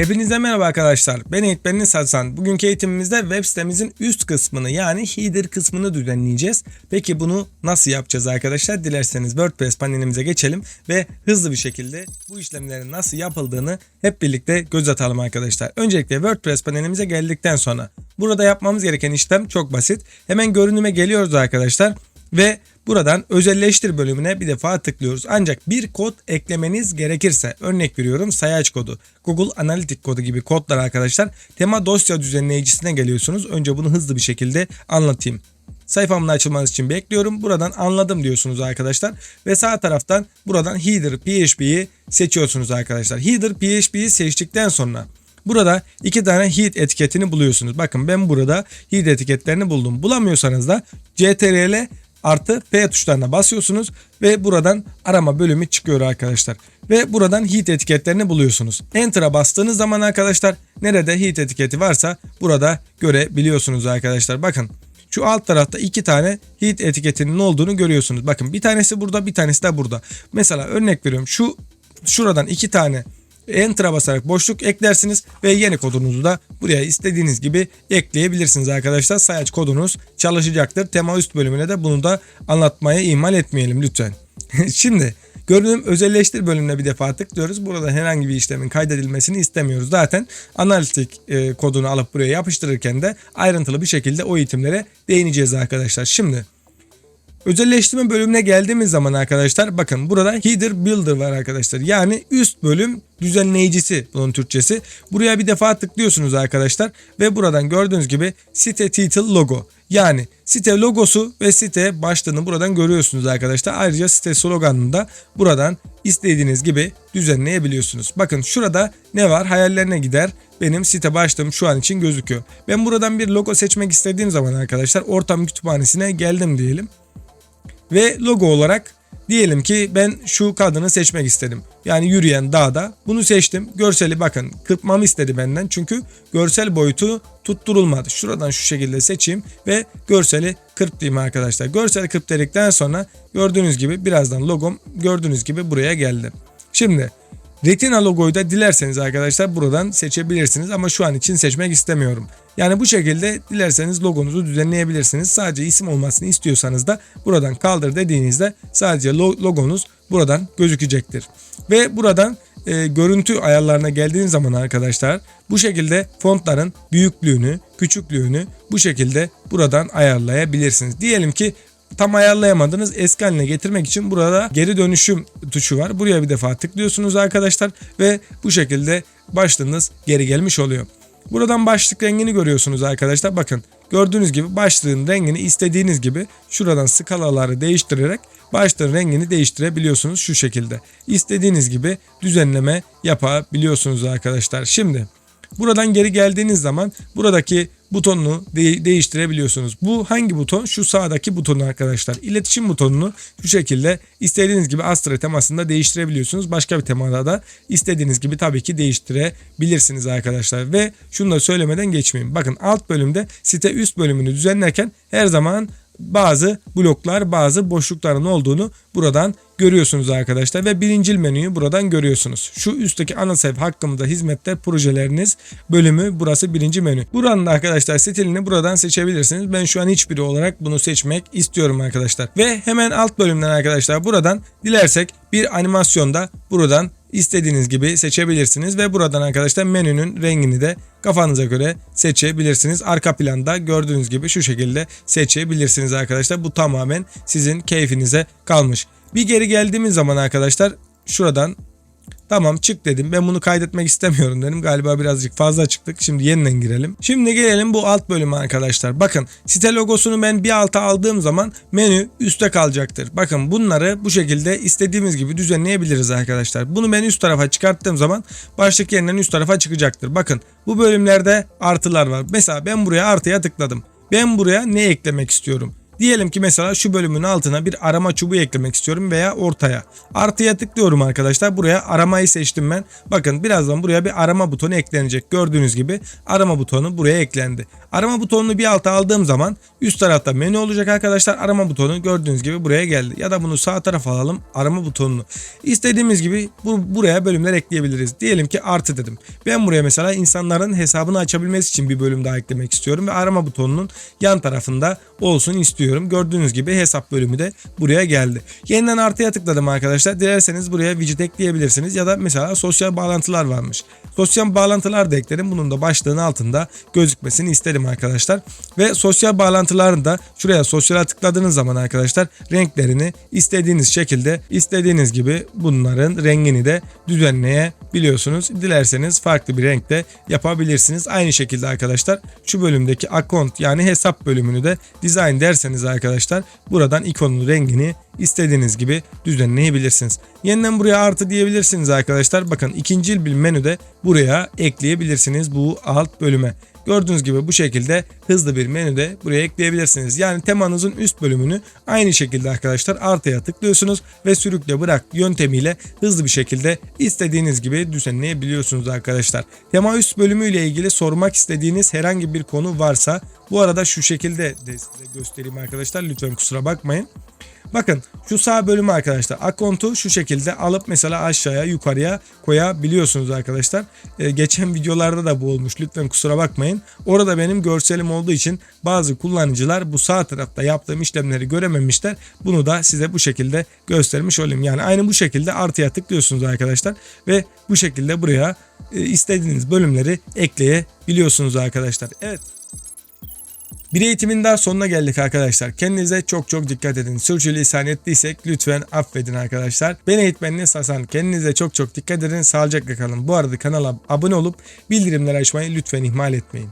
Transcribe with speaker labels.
Speaker 1: Hepinize merhaba arkadaşlar. Ben Eğitmeniniz Sasan. Bugünkü eğitimimizde web sitemizin üst kısmını yani header kısmını düzenleyeceğiz. Peki bunu nasıl yapacağız arkadaşlar? Dilerseniz WordPress panelimize geçelim ve hızlı bir şekilde bu işlemlerin nasıl yapıldığını hep birlikte göz atalım arkadaşlar. Öncelikle WordPress panelimize geldikten sonra burada yapmamız gereken işlem çok basit. Hemen görünüme geliyoruz arkadaşlar ve buradan özelleştir bölümüne bir defa tıklıyoruz. Ancak bir kod eklemeniz gerekirse örnek veriyorum sayaç kodu, Google Analytics kodu gibi kodlar arkadaşlar tema dosya düzenleyicisine geliyorsunuz. Önce bunu hızlı bir şekilde anlatayım. Sayfamın açılması için bekliyorum. Buradan anladım diyorsunuz arkadaşlar. Ve sağ taraftan buradan header PHP'yi seçiyorsunuz arkadaşlar. Header PHP'yi seçtikten sonra Burada iki tane heat etiketini buluyorsunuz. Bakın ben burada heat etiketlerini buldum. Bulamıyorsanız da CTRL artı P tuşlarına basıyorsunuz ve buradan arama bölümü çıkıyor arkadaşlar. Ve buradan heat etiketlerini buluyorsunuz. Enter'a bastığınız zaman arkadaşlar nerede heat etiketi varsa burada görebiliyorsunuz arkadaşlar. Bakın şu alt tarafta iki tane heat etiketinin olduğunu görüyorsunuz. Bakın bir tanesi burada bir tanesi de burada. Mesela örnek veriyorum şu şuradan iki tane Enter'a basarak boşluk eklersiniz ve yeni kodunuzu da buraya istediğiniz gibi ekleyebilirsiniz arkadaşlar. Sayaç kodunuz çalışacaktır. Tema üst bölümüne de bunu da anlatmaya ihmal etmeyelim lütfen. Şimdi görünüm özelleştir bölümüne bir defa tıklıyoruz. Burada herhangi bir işlemin kaydedilmesini istemiyoruz. Zaten analitik e, kodunu alıp buraya yapıştırırken de ayrıntılı bir şekilde o eğitimlere değineceğiz arkadaşlar. Şimdi Özelleştirme bölümüne geldiğimiz zaman arkadaşlar bakın burada header builder var arkadaşlar. Yani üst bölüm düzenleyicisi bunun Türkçesi. Buraya bir defa tıklıyorsunuz arkadaşlar ve buradan gördüğünüz gibi site title logo. Yani site logosu ve site başlığını buradan görüyorsunuz arkadaşlar. Ayrıca site sloganını da buradan istediğiniz gibi düzenleyebiliyorsunuz. Bakın şurada ne var? Hayallerine gider. Benim site başlığım şu an için gözüküyor. Ben buradan bir logo seçmek istediğim zaman arkadaşlar ortam kütüphanesine geldim diyelim. Ve logo olarak diyelim ki ben şu kadını seçmek istedim. Yani yürüyen dağda bunu seçtim. Görseli bakın kırpmamı istedi benden. Çünkü görsel boyutu tutturulmadı. Şuradan şu şekilde seçeyim ve görseli kırp arkadaşlar. Görseli kırp dedikten sonra gördüğünüz gibi birazdan logom gördüğünüz gibi buraya geldi. Şimdi Retina logoyu da dilerseniz arkadaşlar buradan seçebilirsiniz ama şu an için seçmek istemiyorum. Yani bu şekilde dilerseniz logonuzu düzenleyebilirsiniz. Sadece isim olmasını istiyorsanız da buradan kaldır dediğinizde sadece logonuz buradan gözükecektir. Ve buradan e, görüntü ayarlarına geldiğiniz zaman arkadaşlar bu şekilde fontların büyüklüğünü, küçüklüğünü bu şekilde buradan ayarlayabilirsiniz. Diyelim ki tam ayarlayamadınız eski haline getirmek için burada geri dönüşüm tuşu var. Buraya bir defa tıklıyorsunuz arkadaşlar ve bu şekilde başlığınız geri gelmiş oluyor. Buradan başlık rengini görüyorsunuz arkadaşlar. Bakın gördüğünüz gibi başlığın rengini istediğiniz gibi şuradan skalaları değiştirerek başlığın rengini değiştirebiliyorsunuz şu şekilde. İstediğiniz gibi düzenleme yapabiliyorsunuz arkadaşlar. Şimdi buradan geri geldiğiniz zaman buradaki butonunu de- değiştirebiliyorsunuz. Bu hangi buton? Şu sağdaki butonu arkadaşlar. İletişim butonunu şu şekilde istediğiniz gibi Astra temasında değiştirebiliyorsunuz. Başka bir temada da istediğiniz gibi tabii ki değiştirebilirsiniz arkadaşlar. Ve şunu da söylemeden geçmeyeyim. Bakın alt bölümde site üst bölümünü düzenlerken her zaman bazı bloklar, bazı boşlukların olduğunu buradan görüyorsunuz arkadaşlar ve birincil menüyü buradan görüyorsunuz. Şu üstteki ana sayfa hakkında hizmetler projeleriniz bölümü burası birinci menü. Buranın da arkadaşlar stilini buradan seçebilirsiniz. Ben şu an hiçbiri olarak bunu seçmek istiyorum arkadaşlar. Ve hemen alt bölümden arkadaşlar buradan dilersek bir animasyonda buradan istediğiniz gibi seçebilirsiniz ve buradan arkadaşlar menünün rengini de kafanıza göre seçebilirsiniz. Arka planda gördüğünüz gibi şu şekilde seçebilirsiniz arkadaşlar. Bu tamamen sizin keyfinize kalmış. Bir geri geldiğimiz zaman arkadaşlar şuradan Tamam çık dedim. Ben bunu kaydetmek istemiyorum dedim. Galiba birazcık fazla çıktık. Şimdi yeniden girelim. Şimdi gelelim bu alt bölüme arkadaşlar. Bakın site logosunu ben bir alta aldığım zaman menü üstte kalacaktır. Bakın bunları bu şekilde istediğimiz gibi düzenleyebiliriz arkadaşlar. Bunu ben üst tarafa çıkarttığım zaman başlık yerinden üst tarafa çıkacaktır. Bakın bu bölümlerde artılar var. Mesela ben buraya artıya tıkladım. Ben buraya ne eklemek istiyorum? Diyelim ki mesela şu bölümün altına bir arama çubuğu eklemek istiyorum veya ortaya. Artıya tıklıyorum arkadaşlar. Buraya aramayı seçtim ben. Bakın birazdan buraya bir arama butonu eklenecek. Gördüğünüz gibi arama butonu buraya eklendi. Arama butonunu bir alta aldığım zaman üst tarafta menü olacak arkadaşlar. Arama butonu gördüğünüz gibi buraya geldi. Ya da bunu sağ tarafa alalım. Arama butonunu. İstediğimiz gibi bu, buraya bölümler ekleyebiliriz. Diyelim ki artı dedim. Ben buraya mesela insanların hesabını açabilmesi için bir bölüm daha eklemek istiyorum ve arama butonunun yan tarafında olsun istiyorum. Gördüğünüz gibi hesap bölümü de buraya geldi. Yeniden artıya tıkladım arkadaşlar. Dilerseniz buraya widget ekleyebilirsiniz ya da mesela sosyal bağlantılar varmış. Sosyal bağlantılar da eklerim. Bunun da başlığın altında gözükmesini isterim arkadaşlar. Ve sosyal bağlantıların da şuraya sosyale tıkladığınız zaman arkadaşlar renklerini istediğiniz şekilde istediğiniz gibi bunların rengini de düzenleyebiliyorsunuz. Dilerseniz farklı bir renkte yapabilirsiniz. Aynı şekilde arkadaşlar şu bölümdeki account yani hesap bölümünü de design derseniz arkadaşlar. Buradan ikonun rengini istediğiniz gibi düzenleyebilirsiniz. Yeniden buraya artı diyebilirsiniz arkadaşlar. Bakın ikinci bir menüde buraya ekleyebilirsiniz bu alt bölüme. Gördüğünüz gibi bu şekilde hızlı bir menüde buraya ekleyebilirsiniz. Yani temanızın üst bölümünü aynı şekilde arkadaşlar artıya tıklıyorsunuz ve sürükle bırak yöntemiyle hızlı bir şekilde istediğiniz gibi düzenleyebiliyorsunuz arkadaşlar. Tema üst bölümüyle ilgili sormak istediğiniz herhangi bir konu varsa bu arada şu şekilde de size göstereyim arkadaşlar lütfen kusura bakmayın. Bakın şu sağ bölümü arkadaşlar akontu şu şekilde alıp mesela aşağıya yukarıya koyabiliyorsunuz arkadaşlar. Ee, geçen videolarda da bu olmuş lütfen kusura bakmayın. Orada benim görselim olduğu için bazı kullanıcılar bu sağ tarafta yaptığım işlemleri görememişler. Bunu da size bu şekilde göstermiş olayım. Yani aynı bu şekilde artıya tıklıyorsunuz arkadaşlar ve bu şekilde buraya e, istediğiniz bölümleri ekleyebiliyorsunuz arkadaşlar. Evet. Bir eğitimin daha sonuna geldik arkadaşlar. Kendinize çok çok dikkat edin. Sürçülisan ettiysek lütfen affedin arkadaşlar. Ben eğitmeniniz Hasan. Kendinize çok çok dikkat edin. Sağlıcakla kalın. Bu arada kanala abone olup bildirimleri açmayı lütfen ihmal etmeyin.